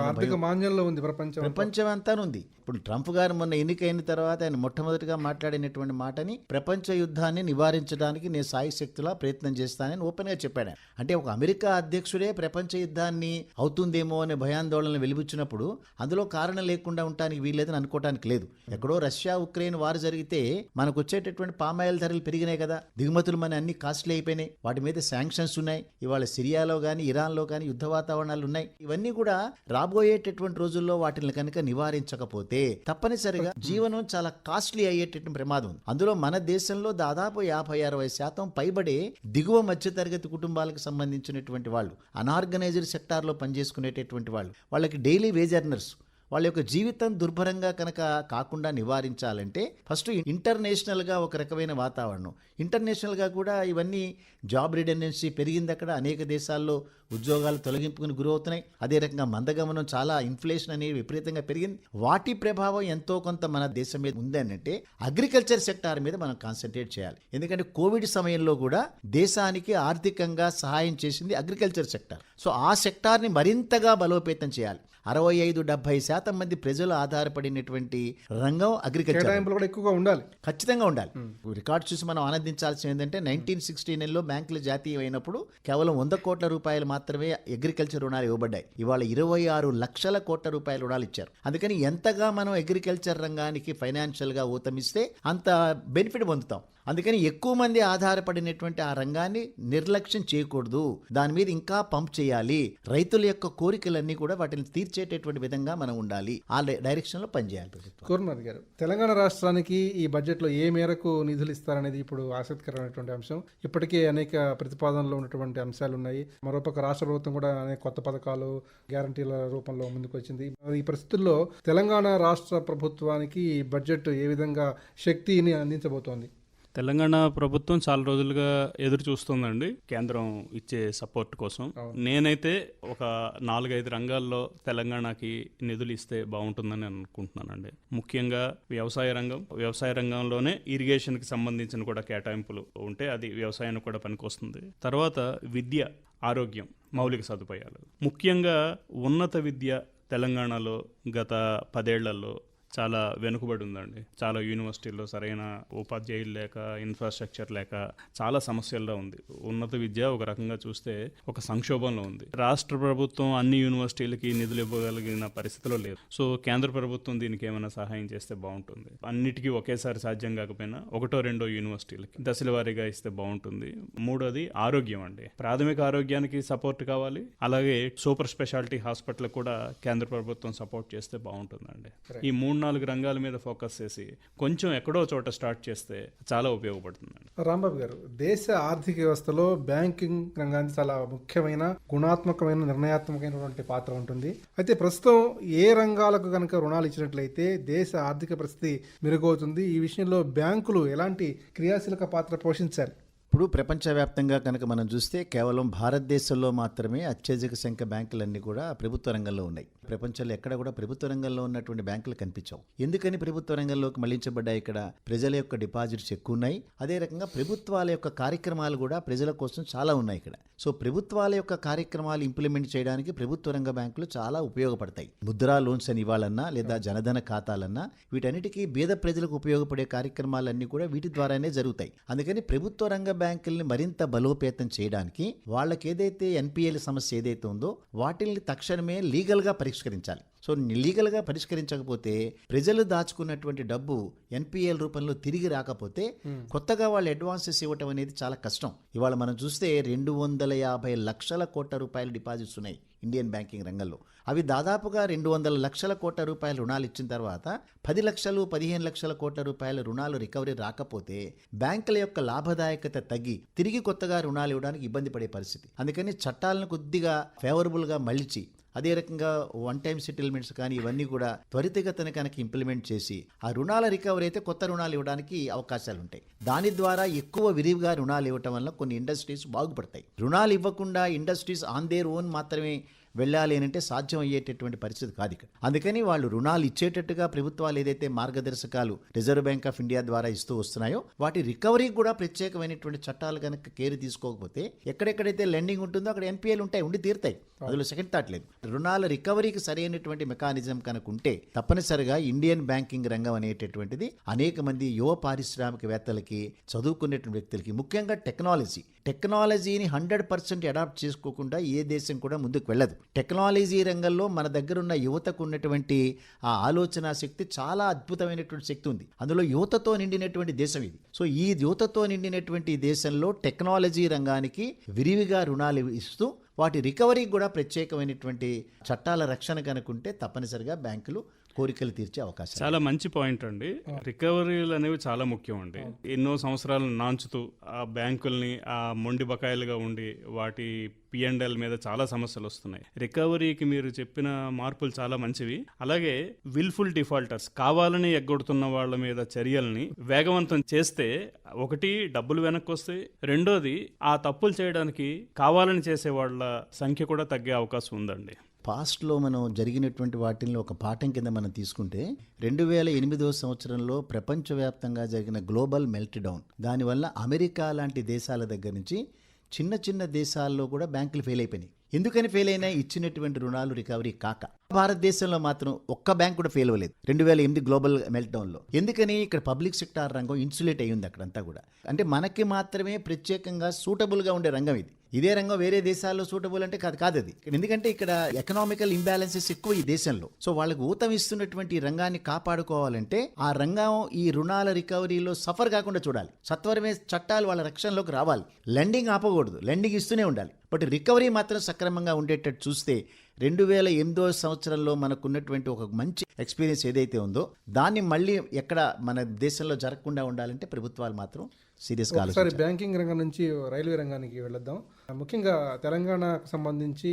ఉంది ప్రపంచం. ప్రపంచం అంతా ఉంది. ఇప్పుడు ట్రంప్ గారు మొన్న ఎన్నికైన తర్వాత ఆయన మొట్టమొదటిగా మాట్లాడినటువంటి మాటని ప్రపంచ యుద్ధాన్ని నివారించడానికి నేను సాయి శక్తులా ప్రయత్నం చేస్తానని ఓపెన్గా చెప్పాడు అంటే ఒక అమెరికా అధ్యక్షుడే ప్రపంచ యుద్ధాన్ని అవుతుందేమో అనే భయాందోళనలు వెలిబుచ్చినప్పుడు అందులో కారణం లేకుండా ఉండటానికి వీల్లేదని అనుకోవటానికి లేదు. ఎక్కడో రష్యా ఉక్రెయిన్ వారు జరిగితే మనకు వచ్చేటటువంటి పామాయిల్ ధరలు పెరిగినాయి కదా. దిగుమతులు మన అన్ని కాస్ట్లీ అయిపోయినాయి. వాటి మీద శాంక్షన్స్ ఉన్నాయి. ఇవాళ సిరియాలో కానీ ఇరాన్లో కానీ యుద్ధ వాతావరణాలు ఉన్నాయి. ఇవన్నీ కూడా రాబోయేటటువంటి రోజుల్లో వాటిని కనుక నివారించకపోతే తప్పనిసరిగా జీవనం చాలా కాస్ట్లీ అయ్యేటటువంటి ప్రమాదం ఉంది. అందులో మన దేశంలో దాదాపు యాభై అరవై శాతం పైబడే దిగువ మధ్యతరగతి కుటుంబాలకు సంబంధించినటువంటి వాళ్ళు అనార్గనైజ్డ్ సెక్టార్లో పనిచేసుకునేటటువంటి వాళ్ళు వాళ్ళకి డైలీ వేజ్ ఎర్నర్స్ వాళ్ళ యొక్క జీవితం దుర్భరంగా కనుక కాకుండా నివారించాలంటే ఫస్ట్ ఇంటర్నేషనల్గా ఒక రకమైన వాతావరణం. ఇంటర్నేషనల్గా కూడా ఇవన్నీ జాబ్ రిడెండెన్సీ పెరిగింది అక్కడ. అనేక దేశాల్లో ఉద్యోగాలు తొలగింపుకుని గురవుతున్నాయి. అదే రకంగా మందగమనం చాలా ఇన్ఫ్లేషన్ అనేది విపరీతంగా పెరిగింది. వాటి ప్రభావం ఎంతో కొంత మన దేశం మీద ఉంది అంటే అగ్రికల్చర్ సెక్టార్ మీద మనం కాన్సన్ట్రేట్ చేయాలి. ఎందుకంటే కోవిడ్ సమయంలో కూడా దేశానికి ఆర్థికంగా సహాయం చేసింది అగ్రికల్చర్ సెక్టార్. సో ఆ సెక్టార్ని మరింతగా బలోపేతం చేయాలి. అరవై ఐదు డెబ్బై శాతం మంది ప్రజలు ఆధారపడినటువంటి రంగం అగ్రికల్చర్ కూడా ఎక్కువగా ఉండాలి. ఖచ్చితంగా ఉండాలి. రికార్డ్ చూసి మనం ఆనందించాల్సింది ఏంటంటే నైన్టీన్ సిక్స్టీ నైన్లో బ్యాంకులు జాతీయం అయినప్పుడు కేవలం వంద కోట్ల రూపాయలు మాత్రమే అగ్రికల్చర్ రుణాలు ఇవ్వబడ్డాయి. ఇవాళ ఇరవై ఆరు లక్షల కోట్ల రూపాయల రుణాలు ఇచ్చారు. అందుకని ఎంతగా మనం అగ్రికల్చర్ రంగానికి ఫైనాన్షియల్గా ఊతమిస్తే అంత బెనిఫిట్ పొందుతాం. అందుకని ఎక్కువ మంది ఆధారపడినటువంటి ఆ రంగాన్ని నిర్లక్ష్యం చేయకూడదు. దాని మీద ఇంకా పంప్ చేయాలి. రైతుల యొక్క కోరికలన్నీ కూడా వాటిని తీర్చేటటువంటి విధంగా మనం ఉండాలి. ఆ డైరెక్షన్లో పనిచేయాలి ప్రభుత్వం. గారు తెలంగాణ రాష్ట్రానికి ఈ బడ్జెట్లో ఏ మేరకు నిధులు ఇస్తారనేది ఇప్పుడు ఆసక్తికరమైనటువంటి అంశం. ఇప్పటికే అనేక ప్రతిపాదనలు ఉన్నటువంటి అంశాలు ఉన్నాయి. మరోపక్క రాష్ట్ర ప్రభుత్వం కూడా అనేక కొత్త పథకాలు గ్యారంటీల రూపంలో ముందుకు వచ్చింది. మరి ఈ పరిస్థితుల్లో తెలంగాణ రాష్ట్ర ప్రభుత్వానికి ఈ బడ్జెట్ ఏ విధంగా శక్తిని అందించబోతోంది? తెలంగాణ ప్రభుత్వం చాలా రోజులుగా ఎదురు చూస్తుందండి. కేంద్రం ఇచ్చే సపోర్ట్ కోసం. నేనైతే ఒక నాలుగైదు రంగాల్లో తెలంగాణకి నిధులు ఇస్తే బాగుంటుందని అనుకుంటున్నానండి. ముఖ్యంగా వ్యవసాయ రంగం వ్యవసాయ రంగంలోనే ఇరిగేషన్కి సంబంధించిన కూడా కేటాయింపులు ఉంటే అది వ్యవసాయానికి కూడా పనికొస్తుంది. తర్వాత విద్య ఆరోగ్యం మౌలిక సదుపాయాలు. ముఖ్యంగా ఉన్నత విద్య తెలంగాణలో గత పదేళ్ళలో చాలా వెనుకబడి ఉందండి. చాలా యూనివర్సిటీల్లో సరైన ఉపాధ్యాయులు లేక ఇన్ఫ్రాస్ట్రక్చర్ లేక చాలా సమస్యల్లో ఉంది. ఉన్నత విద్య ఒక రకంగా చూస్తే ఒక సంక్షోభంలో ఉంది. రాష్ట్ర ప్రభుత్వం అన్ని యూనివర్సిటీలకి నిధులు ఇవ్వగలిగిన పరిస్థితిలో లేదు. సో కేంద్ర ప్రభుత్వం దీనికి ఏమైనా సహాయం చేస్తే బాగుంటుంది. అన్నిటికీ ఒకేసారి సాధ్యం కాకపోయినా ఒకటో రెండో యూనివర్సిటీలకి దశల వారీగా ఇస్తే బాగుంటుంది. మూడోది ఆరోగ్యం అండి. ప్రాథమిక ఆరోగ్యానికి సపోర్ట్ కావాలి. అలాగే సూపర్ స్పెషాలిటీ హాస్పిటల్ కూడా కేంద్ర ప్రభుత్వం సపోర్ట్ చేస్తే బాగుంటుందండి. ఈ మూడు నాలుగు రంగాల మీద ఫోకస్ చేసి కొంచెం ఎక్కడో చోట స్టార్ట్ చేస్తే చాలా ఉపయోగపడుతుందండి. రాంబాబు గారు దేశ ఆర్థిక వ్యవస్థలో బ్యాంకింగ్ రంగానికి చాలా ముఖ్యమైన గుణాత్మకమైన నిర్ణయాత్మకమైనటువంటి పాత్ర ఉంటుంది. అయితే ప్రస్తుతం ఏ రంగాలకు కనుక రుణాలు ఇచ్చినట్లయితే దేశ ఆర్థిక పరిస్థితి మెరుగవుతుంది. ఈ విషయంలో బ్యాంకులు ఎలాంటి క్రియాశీలక పాత్ర పోషించాలి ఇప్పుడు ప్రపంచవ్యాప్తంగా కనుక మనం చూస్తే కేవలం భారతదేశంలో మాత్రమే అత్యధిక సంఖ్య బ్యాంకులన్నీ కూడా ప్రభుత్వ రంగంలో ఉన్నాయి. ప్రపంచంలో ఎక్కడ కూడా ప్రభుత్వ రంగంలో ఉన్నటువంటి బ్యాంకులు కనిపించవు. ఎందుకని ప్రభుత్వ రంగంలోకి మళ్ళించబడ్డాయి ఇక్కడ? ప్రజల యొక్క డిపాజిట్స్ ఎక్కువ ఉన్నాయి అదే రకంగా ప్రభుత్వాల యొక్క కార్యక్రమాలు కూడా ప్రజల కోసం చాలా ఉన్నాయి ఇక్కడ. సో ప్రభుత్వాల యొక్క కార్యక్రమాలు ఇంప్లిమెంట్ చేయడానికి ప్రభుత్వ రంగ బ్యాంకులు చాలా ఉపయోగపడతాయి. ముద్రా లోన్స్ అని ఇవ్వాలన్నా లేదా జనధన ఖాతాలన్నా వీటన్నిటికీ బీద ప్రజలకు ఉపయోగపడే కార్యక్రమాలన్నీ కూడా వీటి ద్వారానే జరుగుతాయి. అందుకని ప్రభుత్వ రంగ బ్యాంకుల్ని మరింత బలోపేతం చేయడానికి వాళ్ళకి ఏదైతే ఎన్పిఎల్ సమస్య ఏదైతే ఉందో వాటిని తక్షణమే లీగల్గా పరిష్కరించాలి. సో లీగల్గా పరిష్కరించకపోతే ప్రజలు దాచుకున్నటువంటి డబ్బు ఎన్పిఎల్ రూపంలో తిరిగి రాకపోతే కొత్తగా వాళ్ళు అడ్వాన్సెస్ ఇవ్వటం అనేది చాలా కష్టం. ఇవాళ మనం చూస్తే రెండు వందల యాభై లక్షల కోట్ల రూపాయల డిపాజిట్స్ ఉన్నాయి ఇండియన్ బ్యాంకింగ్ రంగంలో. అవి దాదాపుగా రెండు వందల లక్షల కోట్ల రూపాయల రుణాలు ఇచ్చిన తర్వాత పది లక్షలు పదిహేను లక్షల కోట్ల రూపాయల రుణాలు రికవరీ రాకపోతే బ్యాంకుల యొక్క లాభదాయకత తగ్గి తిరిగి కొత్తగా రుణాలు ఇవ్వడానికి ఇబ్బంది పడే పరిస్థితి. అందుకని చట్టాలను కొద్దిగా ఫేవరబుల్గా మలిచి అదే రకంగా వన్ టైం సెటిల్మెంట్స్ కానీ ఇవన్నీ కూడా త్వరితగతన కనుక ఇంప్లిమెంట్ చేసి ఆ రుణాల రికవరీ అయితే కొత్త రుణాలు ఇవ్వడానికి అవకాశాలు ఉంటాయి. దాని ద్వారా ఎక్కువ విరివిగా రుణాలు ఇవ్వటం వల్ల కొన్ని ఇండస్ట్రీస్ బాగుపడతాయి. రుణాలు ఇవ్వకుండా ఇండస్ట్రీస్ ఆన్ దేర్ ఓన్ మాత్రమే వెళ్ళాలి అని అంటే సాధ్యం అయ్యేటటువంటి పరిస్థితి కాదు ఇక్కడ. అందుకని వాళ్ళు రుణాలు ఇచ్చేటట్టుగా ప్రభుత్వాలు ఏదైతే మార్గదర్శకాలు రిజర్వ్ బ్యాంక్ ఆఫ్ ఇండియా ద్వారా ఇస్తూ వస్తున్నాయో వాటి రికవరీ కూడా ప్రత్యేకమైనటువంటి చట్టాలు కనుక కేర్ తీసుకోకపోతే ఎక్కడెక్కడైతే లెండింగ్ ఉంటుందో అక్కడ ఎన్పిఎల్ ఉంటాయి ఉండి తీరుతాయి. అందులో సెకండ్ థాట్ లేదు. రుణాల రికవరీకి సరైనటువంటి మెకానిజం కనుక ఉంటే తప్పనిసరిగా ఇండియన్ బ్యాంకింగ్ రంగం అనేటటువంటిది అనేక మంది యువ పారిశ్రామికవేత్తలకి చదువుకునేటువంటి వ్యక్తులకి ముఖ్యంగా టెక్నాలజీ టెక్నాలజీని హండ్రెడ్ పర్సెంట్ అడాప్ట్ చేసుకోకుండా ఏ దేశం కూడా ముందుకు వెళ్ళదు. టెక్నాలజీ రంగంలో మన దగ్గర ఉన్న యువతకు ఉన్నటువంటి ఆ ఆలోచన శక్తి చాలా అద్భుతమైనటువంటి శక్తి ఉంది. అందులో యువతతో నిండినటువంటి దేశం ఇది. సో ఈ యువతతో నిండినటువంటి దేశంలో టెక్నాలజీ రంగానికి విరివిగా రుణాలు ఇస్తూ వాటి రికవరీకి కూడా ప్రత్యేకమైనటువంటి చట్టాల రక్షణ కనుకుంటే తప్పనిసరిగా బ్యాంకులు కోరికలు తీర్చే అవకాశం చాలా మంచి పాయింట్ అండి. రికవరీలు అనేవి చాలా ముఖ్యం అండి. ఎన్నో సంవత్సరాలు నాంచుతూ ఆ బ్యాంకుల్ని ఆ మొండి బకాయిలుగా ఉండి వాటి పిఎండ్ఎల్ మీద చాలా సమస్యలు వస్తున్నాయి. రికవరీకి మీరు చెప్పిన మార్పులు చాలా మంచివి. అలాగే విల్ఫుల్ డిఫాల్టర్స్ కావాలని ఎగ్గొడుతున్న వాళ్ళ మీద చర్యల్ని వేగవంతం చేస్తే ఒకటి డబ్బులు వెనక్కి వస్తాయి. రెండోది ఆ తప్పులు చేయడానికి కావాలని చేసే వాళ్ళ సంఖ్య కూడా తగ్గే అవకాశం ఉందండి. పాస్ట్లో మనం జరిగినటువంటి వాటిల్లో ఒక పాఠం కింద మనం తీసుకుంటే రెండు వేల ఎనిమిదవ సంవత్సరంలో ప్రపంచవ్యాప్తంగా జరిగిన గ్లోబల్ మెల్ట్ డౌన్ దానివల్ల అమెరికా లాంటి దేశాల దగ్గర నుంచి చిన్న చిన్న దేశాల్లో కూడా బ్యాంకులు ఫెయిల్ అయిపోయినాయి. ఎందుకని ఫెయిల్ అయినా ఇచ్చినటువంటి రుణాలు రికవరీ కాక. భారతదేశంలో మాత్రం ఒక్క బ్యాంక్ కూడా ఫెయిల్ అవ్వలేదు. రెండు వేల ఎనిమిది గ్లోబల్ మెల్ట్డౌన్లో. ఎందుకని? ఇక్కడ పబ్లిక్ సెక్టార్ రంగం ఇన్సులేట్ అయ్యింది అక్కడంతా కూడా. అంటే మనకి మాత్రమే ప్రత్యేకంగా సూటబుల్గా ఉండే రంగం ఇది. ఇదే రంగం వేరే దేశాల్లో సూటబుల్ అంటే కాదు కాదు అది. ఎందుకంటే ఇక్కడ ఎకనామికల్ ఇంబ్యాలెన్సెస్ ఎక్కువ ఈ దేశంలో. సో వాళ్ళకు ఊతం ఇస్తున్నటువంటి రంగాన్ని కాపాడుకోవాలంటే ఆ రంగం ఈ రుణాల రికవరీలో సఫర్ కాకుండా చూడాలి. సత్వరమే చట్టాలు వాళ్ళ రక్షణలోకి రావాలి. లెండింగ్ ఆపకూడదు. లెండింగ్ ఇస్తూనే ఉండాలి. బట్ రికవరీ మాత్రం సక్రమంగా ఉండేటట్టు చూస్తే రెండు వేల ఎనిమిదో సంవత్సరంలో మనకున్నటువంటి ఒక మంచి ఎక్స్పీరియన్స్ ఏదైతే ఉందో దాన్ని మళ్ళీ ఎక్కడ మన దేశంలో జరగకుండా ఉండాలంటే ప్రభుత్వాలు మాత్రం సీరియస్గా ఒకసారి బ్యాంకింగ్ రంగం నుంచి రైల్వే రంగానికి వెళ్ళొద్దాం. ముఖ్యంగా తెలంగాణకు సంబంధించి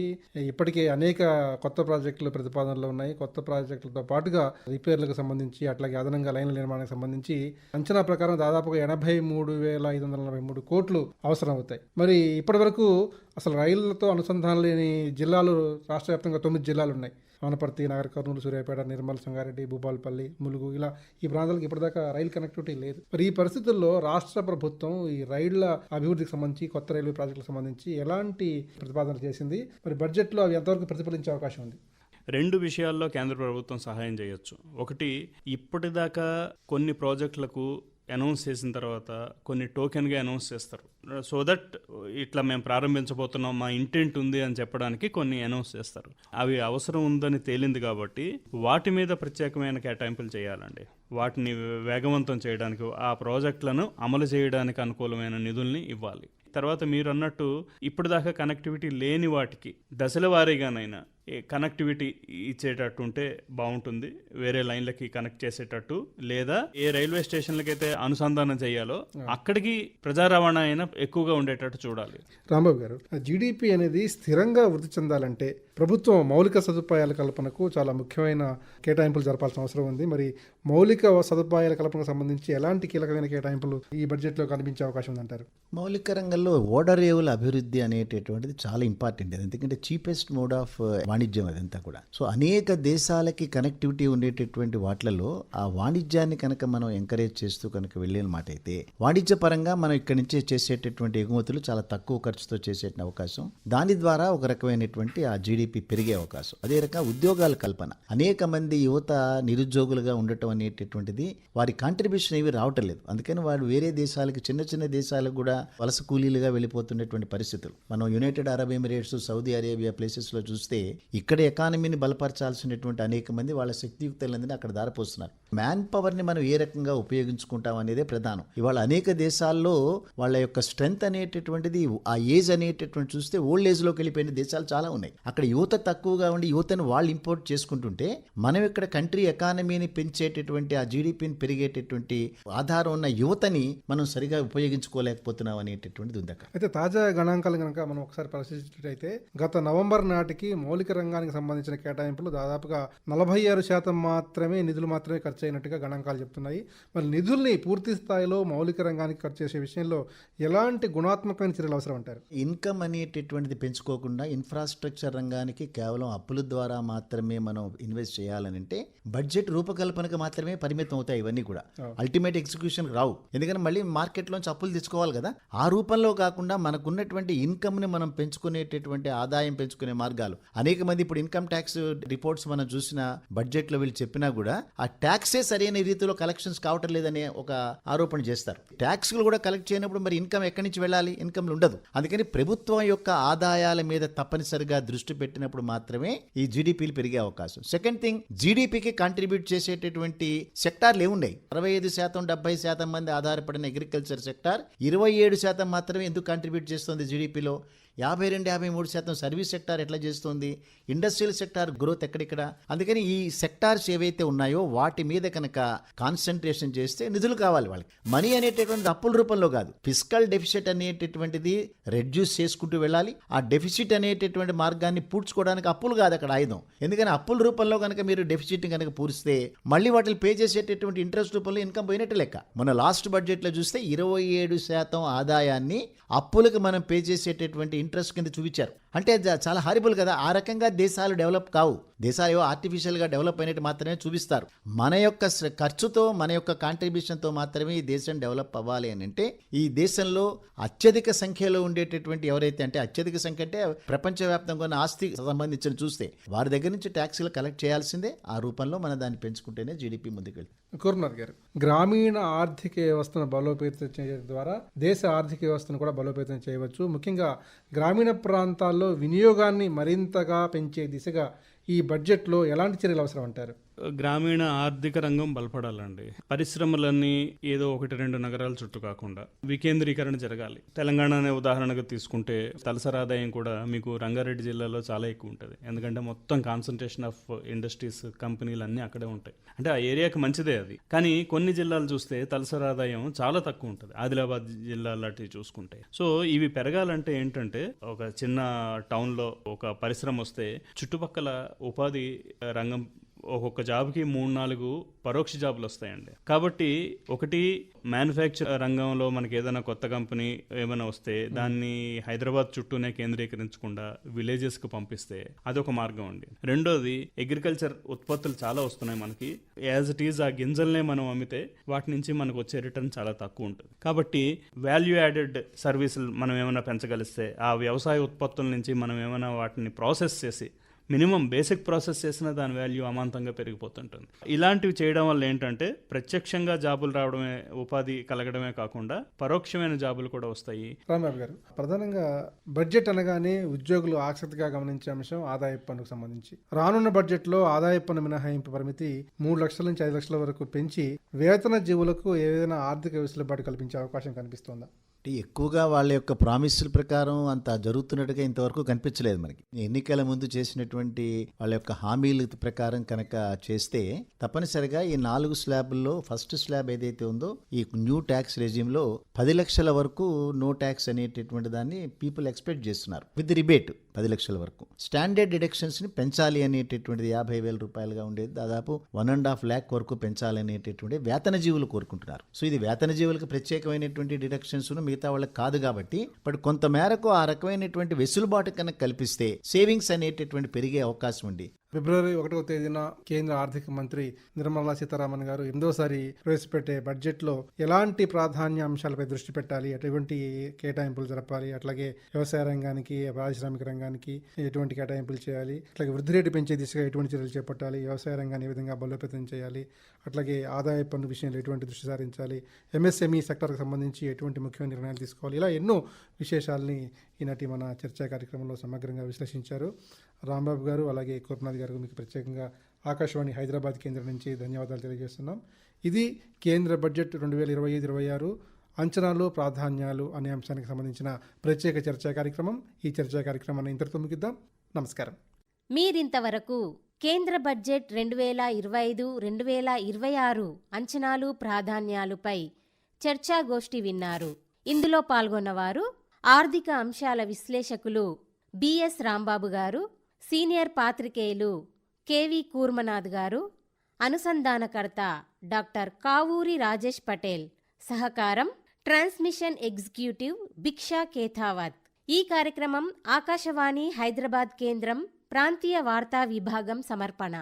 ఇప్పటికే అనేక కొత్త ప్రాజెక్టులు ప్రతిపాదనలు ఉన్నాయి. కొత్త ప్రాజెక్టులతో పాటుగా రిపేర్లకు సంబంధించి అట్లాగే అదనంగా లైన్ల నిర్మాణానికి సంబంధించి అంచనా ప్రకారం దాదాపుగా ఎనభై మూడు వేల ఐదు వందల నలభై మూడు కోట్లు అవసరం అవుతాయి. మరి ఇప్పటి వరకు అసలు రైళ్ళతో అనుసంధానం లేని జిల్లాలు రాష్ట్ర వ్యాప్తంగా తొమ్మిది జిల్లాలు ఉన్నాయి. వనపర్తి నగర కర్నూలు సూర్యాపేట నిర్మల్ సంగారెడ్డి భూపాలపల్లి ములుగు ఇలా ఈ ప్రాంతాలకు ఇప్పటిదాకా రైలు కనెక్టివిటీ లేదు. మరి ఈ పరిస్థితుల్లో రాష్ట్ర ప్రభుత్వం ఈ రైళ్ళ అభివృద్ధికి సంబంధించి కొత్త రైల్వే ప్రాజెక్టులకు సంబంధించి ఎలాంటి ప్రతిపాదనలు చేసింది? మరి బడ్జెట్లో అవి ఎంతవరకు ప్రతిఫలించే అవకాశం ఉంది? రెండు విషయాల్లో కేంద్ర ప్రభుత్వం సహాయం చేయొచ్చు. ఒకటి ఇప్పటిదాకా కొన్ని ప్రాజెక్టులకు అనౌన్స్ చేసిన తర్వాత కొన్ని టోకెన్గా అనౌన్స్ చేస్తారు. సో దట్ ఇట్లా మేము ప్రారంభించబోతున్నాం మా ఇంటెంట్ ఉంది అని చెప్పడానికి కొన్ని అనౌన్స్ చేస్తారు. అవి అవసరం ఉందని తేలింది కాబట్టి వాటి మీద ప్రత్యేకమైన కేటాయింపులు చేయాలండి. వాటిని వేగవంతం చేయడానికి ఆ ప్రాజెక్టులను అమలు చేయడానికి అనుకూలమైన నిధుల్ని ఇవ్వాలి. తర్వాత మీరు అన్నట్టు ఇప్పటిదాకా కనెక్టివిటీ లేని వాటికి దశల వారీగానైనా కనెక్టివిటీ ఇచ్చేటట్టు ఉంటే బాగుంటుంది వేరే లైన్లకి కనెక్ట్ చేసేటట్టు. లేదా ఏ రైల్వే స్టేషన్లకైతే అనుసంధానం చేయాలో అక్కడికి ప్రజా రవాణా అయినా ఎక్కువగా ఉండేటట్టు చూడాలి. రాంబాబు గారు జీడిపి అనేది స్థిరంగా వృద్ధి చెందాలంటే ప్రభుత్వం మౌలిక సదుపాయాల కల్పనకు చాలా ముఖ్యమైన కేటాయింపులు జరపాల్సిన అవసరం ఉంది. మరి మౌలిక సదుపాయాల కల్పనకు సంబంధించి ఎలాంటి కీలకమైన కేటాయింపులు ఈ బడ్జెట్లో కనిపించే అవకాశం ఉందంటారు? మౌలిక రంగంలో ఓడరేవుల అభివృద్ధి అనేటటువంటిది చాలా ఇంపార్టెంట్ ఎందుకంటే చీపెస్ట్ మోడ్ ఆఫ్ వాణిజ్యం అదంతా కూడా. సో అనేక దేశాలకి కనెక్టివిటీ ఉండేటటువంటి వాటిలలో ఆ వాణిజ్యాన్ని కనుక మనం ఎంకరేజ్ చేస్తూ కనుక వెళ్ళిన మాట అయితే వాణిజ్య పరంగా మనం ఇక్కడి నుంచి చేసేటటువంటి ఎగుమతులు చాలా తక్కువ ఖర్చుతో చేసే అవకాశం. దాని ద్వారా ఒక రకమైనటువంటి ఆ జీడిపి పెరిగే అవకాశం. అదే రకంగా ఉద్యోగాల కల్పన. అనేక మంది యువత నిరుద్యోగులుగా ఉండటం అనేటటువంటిది వారి కాంట్రిబ్యూషన్ ఏవి రావటం లేదు. అందుకని వాడు వేరే దేశాలకు చిన్న చిన్న దేశాలకు కూడా వలస కూలీలుగా వెళ్ళిపోతున్నటువంటి పరిస్థితులు. మనం United Arab Emirates Saudi Arabia ప్లేసెస్లో చూస్తే ఇక్కడ ఎకానమీని బలపరచాల్సినటువంటి అనేక మంది వాళ్ళ శక్తియుక్తులందరినీ అక్కడ దారిపోస్తున్నారు. మ్యాన్ పవర్ని మనం ఏ రకంగా ఉపయోగించుకుంటాం అనేదే ప్రధానం. ఇవాళ అనేక దేశాల్లో వాళ్ళ యొక్క స్ట్రెంగ్త్ అనేటటువంటిది ఆ ఏజ్ అనేటటువంటి చూస్తే ఓల్డ్ ఏజ్లోకి వెళ్ళిపోయిన దేశాలు చాలా ఉన్నాయి. అక్కడ యువత తక్కువగా ఉండి యువతను వాళ్ళు ఇంపోర్ట్ చేసుకుంటుంటే మనం ఇక్కడ కంట్రీ ఎకానమీని పెంచేటటువంటి ఆ జీడిపిని పెరిగేటటువంటి ఆధారం ఉన్న యువతని మనం సరిగా ఉపయోగించుకోలేకపోతున్నాం అనేటటువంటిది ఉంది అక్కడ. అయితే తాజా గణాంకాలు కనుక మనం ఒకసారి పరిశీలించినట్లయితే గత నవంబర్ నాటికి మౌలిక రంగానికి సంబంధించిన కేటాయింపులు దాదాపుగా నలభై ఆరు శాతం మాత్రమే నిధులు మాత్రమే ఖర్చు అయినట్టుగా గణాంకాలు చెప్తున్నాయి. మరి నిధుల్ని పూర్తి స్థాయిలో మౌలిక రంగానికి ఖర్చు చేసే విషయంలో ఎలాంటి గుణాత్మకమైన చర్యలు అవసరం అంటారు? ఇన్కమ్ అనేటటువంటిది పెంచుకోకుండా ఇన్ఫ్రాస్ట్రక్చర్ రంగానికి కేవలం అప్పుల ద్వారా మాత్రమే మనం ఇన్వెస్ట్ చేయాలనంటే బడ్జెట్ రూపకల్పనకు మాత్రమే పరిమితం అవుతాయి ఇవన్నీ కూడా. అల్టిమేట్ ఎగ్జిక్యూషన్ రావు. ఎందుకంటే మళ్ళీ మార్కెట్లోంచి అప్పులు తెచ్చుకోవాలి కదా. ఆ రూపంలో కాకుండా మనకున్నటువంటి ఇన్కమ్ని మనం పెంచుకునేటటువంటి ఆదాయం పెంచుకునే మార్గాలు అనేక మంది ఇప్పుడు ఇన్కమ్ ట్యాక్స్ రిపోర్ట్స్ మనం చూసిన బడ్జెట్లో వీళ్ళు చెప్పినా కూడా ఆ ట్యాక్సే సరైన రీతిలో కలెక్షన్స్ కావటం లేదనే ఒక ఆరోపణ చేస్తారు. ట్యాక్స్లు కూడా కలెక్ట్ చేయనప్పుడు మరి ఇన్కమ్ ఎక్కడి నుంచి వెళ్ళాలి? ఇన్కమ్ ఉండదు. అందుకని ప్రభుత్వం యొక్క ఆదాయాల మీద తప్పనిసరిగా దృష్టి పెట్టినప్పుడు మాత్రమే ఈ జీడిపిలు పెరిగే అవకాశం. సెకండ్ థింగ్ జీడిపికి కాంట్రిబ్యూట్ చేసేటటువంటి సెక్టార్లు ఏమున్నాయి? అరవై ఐదు శాతం డెబ్బై శాతం మంది ఆధారపడిన అగ్రికల్చర్ సెక్టార్ ఇరవై ఏడు శాతం మాత్రమే ఎందుకు కాంట్రిబ్యూట్ చేస్తుంది జీడిపిలో? యాభై రెండు యాభై మూడు శాతం సర్వీస్ సెక్టార్ ఎట్లా చేస్తుంది? ఇండస్ట్రియల్ సెక్టార్ గ్రోత్ ఎక్కడిక్కడ? అందుకని ఈ సెక్టార్స్ ఏవైతే ఉన్నాయో వాటి మీద కనుక కాన్సన్ట్రేషన్ చేస్తే నిధులు కావాలి వాళ్ళకి. మనీ అనేటటువంటి అప్పుల రూపంలో కాదు. ఫిజికల్ డెఫిసిట్ అనేటటువంటిది రెడ్యూస్ చేసుకుంటూ వెళ్ళాలి. ఆ డెఫిసిట్ అనేటటువంటి మార్గాన్ని పూడ్చుకోవడానికి అప్పులు కాదు అక్కడ ఆయుధం. ఎందుకని అప్పుల రూపంలో కనుక మీరు డెఫిసిట్ కనుక పూరిస్తే మళ్ళీ వాటిని పే చేసేటటువంటి ఇంట్రెస్ట్ రూపంలో ఇన్కమ్ పోయినట్టు లెక్క. మన లాస్ట్ బడ్జెట్లో చూస్తే ఇరవై ఏడు శాతం ఆదాయాన్ని అప్పులకు మనం పే చేసేటటువంటి ఇంట్రెస్ట్ కింద చూపించారు. అంటే చాలా హారిబుల్ కదా. ఆ రకంగా దేశాలు డెవలప్ కావు. దేశాలు ఏవో ఆర్టిఫిషియల్గా డెవలప్ అయినట్టు మాత్రమే చూపిస్తారు. మన యొక్క ఖర్చుతో మన యొక్క కాంట్రిబ్యూషన్తో మాత్రమే ఈ దేశం డెవలప్ అవ్వాలి అని అంటే ఈ దేశంలో అత్యధిక సంఖ్యలో ఉండేటటువంటి ఎవరైతే అంటే అత్యధిక సంఖ్య అంటే ప్రపంచవ్యాప్తంగా ఉన్న ఆస్తి సంబంధించిన చూస్తే వారి దగ్గర నుంచి ట్యాక్సీలు కలెక్ట్ చేయాల్సిందే. ఆ రూపంలో మనం దాన్ని పెంచుకుంటేనే జీడిపి ముందుకెళ్తుంది. కుర్నాథ్ గారు గ్రామీణ ఆర్థిక వ్యవస్థను బలోపేతం చేయడం ద్వారా దేశ ఆర్థిక వ్యవస్థను కూడా బలోపేతం చేయవచ్చు. ముఖ్యంగా గ్రామీణ ప్రాంతాల్లో వినియోగాన్ని మరింతగా పెంచే దిశగా ఈ బడ్జెట్లో ఎలాంటి చర్యలు అవసరం అంటారు గ్రామీణ ఆర్థిక రంగం బలపడాలండి. పరిశ్రమలన్నీ ఏదో ఒకటి రెండు నగరాల చుట్టూ కాకుండా వికేంద్రీకరణ జరగాలి. తెలంగాణ అనే ఉదాహరణగా తీసుకుంటే తలసరి ఆదాయం కూడా మీకు రంగారెడ్డి జిల్లాలో చాలా ఎక్కువ ఉంటుంది. ఎందుకంటే మొత్తం కాన్సన్ట్రేషన్ ఆఫ్ ఇండస్ట్రీస్ కంపెనీలు అన్నీ అక్కడే ఉంటాయి. అంటే ఆ ఏరియాకి మంచిదే అది. కానీ కొన్ని జిల్లాలు చూస్తే తలసరి ఆదాయం చాలా తక్కువ ఉంటుంది. ఆదిలాబాద్ జిల్లా లాంటివి చూసుకుంటే. సో ఇవి పెరగాలంటే ఏంటంటే ఒక చిన్న టౌన్లో ఒక పరిశ్రమ వస్తే చుట్టుపక్కల ఉపాధి రంగం ఒక్కొక్క జాబ్కి మూడు నాలుగు పరోక్ష జాబులు వస్తాయండి. కాబట్టి ఒకటి మ్యానుఫ్యాక్చర్ రంగంలో మనకి ఏదైనా కొత్త కంపెనీ ఏమైనా వస్తే దాన్ని హైదరాబాద్ చుట్టూనే కేంద్రీకరించకుండా విలేజెస్కి పంపిస్తే అదొక మార్గం అండి. రెండోది అగ్రికల్చర్ ఉత్పత్తులు చాలా వస్తున్నాయి మనకి. యాజ్ ఇట్ ఈజ్ ఆ గింజల్నే మనం అమ్మితే వాటి నుంచి మనకు వచ్చే రిటర్న్ చాలా తక్కువ ఉంటుంది. కాబట్టి వాల్యూ యాడెడ్ సర్వీసులు మనం ఏమైనా పెంచగలిస్తే ఆ వ్యవసాయ ఉత్పత్తుల నుంచి మనం ఏమైనా వాటిని ప్రాసెస్ చేసి మినిమం బేసిక్ ప్రాసెస్ చేసిన దాని వాల్యూ అమాంతంగా పెరిగిపోతుంటుంది. ఇలాంటివి చేయడం వల్ల ఏంటంటే ప్రత్యక్షంగా జాబులు రావడమే ఉపాధి కలగడమే కాకుండా పరోక్షమైన జాబులు కూడా వస్తాయి. రాంబాబు గారు ప్రధానంగా బడ్జెట్ అనగానే ఉద్యోగులు ఆసక్తిగా గమనించే అంశం ఆదాయ పన్నుకు సంబంధించి. రానున్న బడ్జెట్లో ఆదాయ పన్ను మినహాయింపు పరిమితి మూడు లక్షల నుంచి ఐదు లక్షల వరకు పెంచి వేతన జీవులకు ఏదైనా ఆర్థిక వెసులుబాటు కల్పించే అవకాశం కనిపిస్తోందా? అంటే ఎక్కువగా వాళ్ళ యొక్క ప్రామిసుల ప్రకారం అంత జరుగుతున్నట్టుగా ఇంతవరకు కనిపించలేదు మనకి. ఎన్నికల ముందు చేసినటువంటి వాళ్ళ యొక్క హామీల ప్రకారం కనుక చేస్తే తప్పనిసరిగా ఈ నాలుగు స్లాబ్ల్లో ఫస్ట్ స్లాబ్ ఏదైతే ఉందో ఈ న్యూ ట్యాక్స్ రెజ్యూమ్లో పది లక్షల వరకు నో ట్యాక్స్ అనేటటువంటి దాన్ని పీపుల్ ఎక్స్పెక్ట్ చేస్తున్నారు. విత్ రిబేట్ పది లక్షల వరకు. స్టాండర్డ్ డిడక్షన్స్ని పెంచాలి అనేటటువంటిది యాభై వేల రూపాయలుగా ఉండేది. దాదాపు వన్ అండ్ హాఫ్ ల్యాక్ వరకు పెంచాలి అనేటటువంటి వేతన జీవులు కోరుకుంటున్నారు. సో ఇది వేతన జీవులకు ప్రత్యేకమైనటువంటి డిడక్షన్స్ మిగతా వాళ్ళకి కాదు కాబట్టి బట్ కొంత మేరకు ఆ రకమైనటువంటి వెసులుబాటు కనుక కల్పిస్తే సేవింగ్స్ అనేటటువంటి పెరిగే అవకాశం ఉంది. ఫిబ్రవరి ఒకటవ తేదీన కేంద్ర ఆర్థిక మంత్రి నిర్మలా సీతారామన్ గారు ఎనిమిదోసారి ప్రవేశపెట్టే బడ్జెట్లో ఎలాంటి ప్రాధాన్య అంశాలపై దృష్టి పెట్టాలి? ఎటువంటి కేటాయింపులు జరపాలి? అట్లాగే వ్యవసాయ రంగానికి పారిశ్రామిక రంగానికి ఎటువంటి కేటాయింపులు చేయాలి? అట్లాగే వృద్ధి రేటు పెంచే దిశగా ఎటువంటి చర్యలు చేపట్టాలి? వ్యవసాయ రంగాన్ని ఏ విధంగా బలోపేతం చేయాలి? అట్లాగే ఆదాయ పన్ను విషయంలో ఎటువంటి దృష్టి సారించాలి? ఎంఎస్ఎంఈ సెక్టర్కి సంబంధించి ఎటువంటి ముఖ్యమైన నిర్ణయాలు తీసుకోవాలి? ఇలా ఎన్నో విశేషాలని ఈనాటి మన చర్చా కార్యక్రమంలో సమగ్రంగా విశ్లేషించారు. రాంబాబు గారు అలాగే కోపనాథ్ గారు మీకు ప్రత్యేకంగా ఆకాశవాణి హైదరాబాద్ కేంద్రం నుంచి ధన్యవాదాలు తెలియజేస్తున్నాం. ఇది కేంద్ర బడ్జెట్ రెండు వేల ఇరవై ఐదు ఇరవై ఆరు అంచనాలు ప్రాధాన్యాలు అనే అంశానికి సంబంధించిన ప్రత్యేక చర్చా కార్యక్రమం. ఈ చర్చా కార్యక్రమాన్ని ఇంతటితో ముగిద్దాం. నమస్కారం. మీరింతవరకు కేంద్ర బడ్జెట్ రెండు వేల ఇరవై ఐదు రెండు వేల ఇరవై ఆరు అంచనాలు ప్రాధాన్యాలుపై చర్చాగోష్ఠి విన్నారు. ఇందులో పాల్గొన్నవారు ఆర్థిక అంశాల విశ్లేషకులు బిఎస్ రాంబాబు గారు సీనియర్ పాత్రికేయులు కెవి కూర్మనాథ్ గారు అనుసంధానకర్త డాక్టర్ కావూరి రాజేష్ పటేల్ సహకారం ట్రాన్స్మిషన్ ఎగ్జిక్యూటివ్ భిక్షా కేథావత్. ఈ కార్యక్రమం ఆకాశవాణి హైదరాబాద్ కేంద్రం ప్రాంతీయ వార్తా విభాగం సమర్పణ.